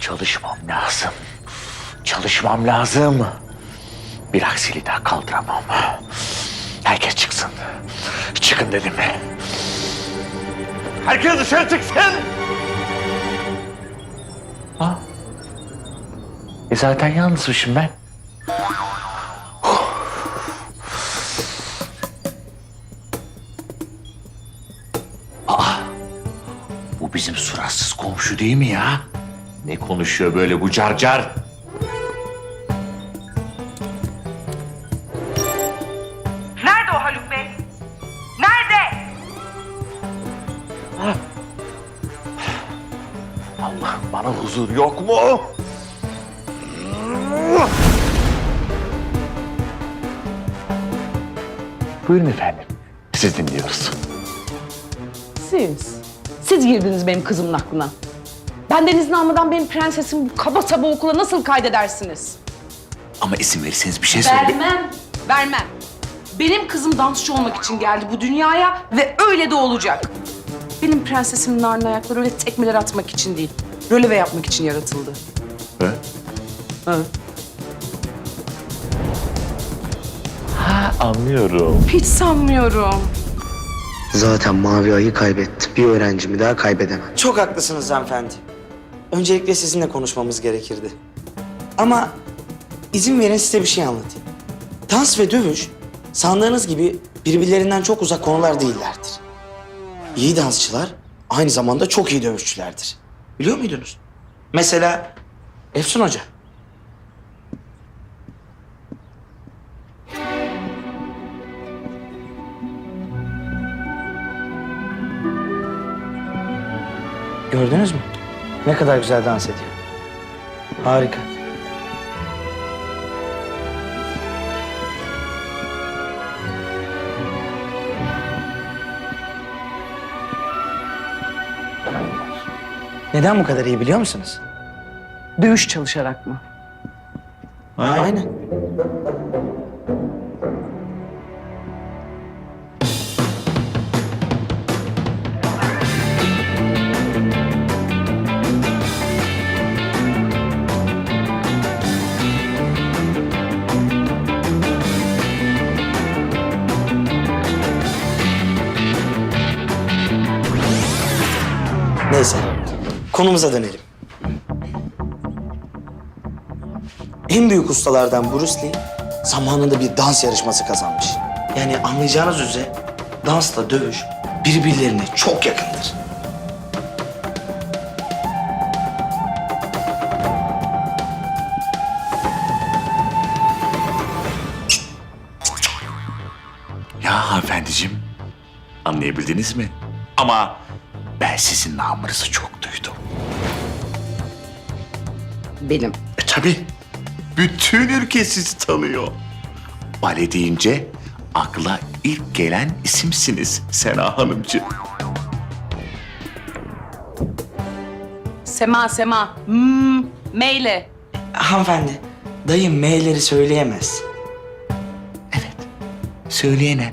Çalışmam lazım. Çalışmam lazım. Bir aksiliği daha kaldıramam. Herkes çıksın. Çıkın dedim. Herkes dışarı çıksın. Ha? E zaten yalnızmışım ben. Aa, bu bizim suratsız komşu değil mi ya? Ne konuşuyor böyle bu carcar? Nerede o Haluk Bey? Nerede? Allah'ım bana huzur yok mu? Buyurun efendim. Siz dinliyoruz. Siz. Siz girdiniz benim kızımın aklına. Benden izin almadan benim prensesim bu kaba saba okula nasıl kaydedersiniz? Ama isim verirseniz bir şey söyle. Vermem. Vermem. Benim kızım dansçı olmak için geldi bu dünyaya ve öyle de olacak. Benim prensesimin narin ayakları öyle tekmeler atmak için değil. Röleve yapmak için yaratıldı. He? Ha. Ha, anlıyorum. Hiç sanmıyorum. Zaten Mavi Ay'ı kaybettim. Bir öğrencimi daha kaybedemem. Çok haklısınız hanımefendi. Öncelikle sizinle konuşmamız gerekirdi. Ama izin verin size bir şey anlatayım. Dans ve dövüş sandığınız gibi birbirlerinden çok uzak konular değillerdir. İyi dansçılar aynı zamanda çok iyi dövüşçülerdir. Biliyor muydunuz? Mesela Efsun Hoca. Gördünüz mü? Ne kadar güzel dans ediyor. Harika. Neden bu kadar iyi biliyor musunuz? Dövüş çalışarak mı? Aynen. Neyse, konumuza dönelim. En büyük ustalardan Bruce Lee zamanında bir dans yarışması kazanmış. Yani anlayacağınız üzere dansla dövüş birbirlerine çok yakındır. Ya hanımefendiciğim, anlayabildiniz mi? Ama ben sizin namınızı çok duydum. Benim. E tabii. Bütün ülke sizi tanıyor. Bale deyince akla ilk gelen isimsiniz Sena Hanımcığım. Sema Sema. Hmm, meyle. Hanımefendi, dayım M'leri söyleyemez. Evet. Söyleyene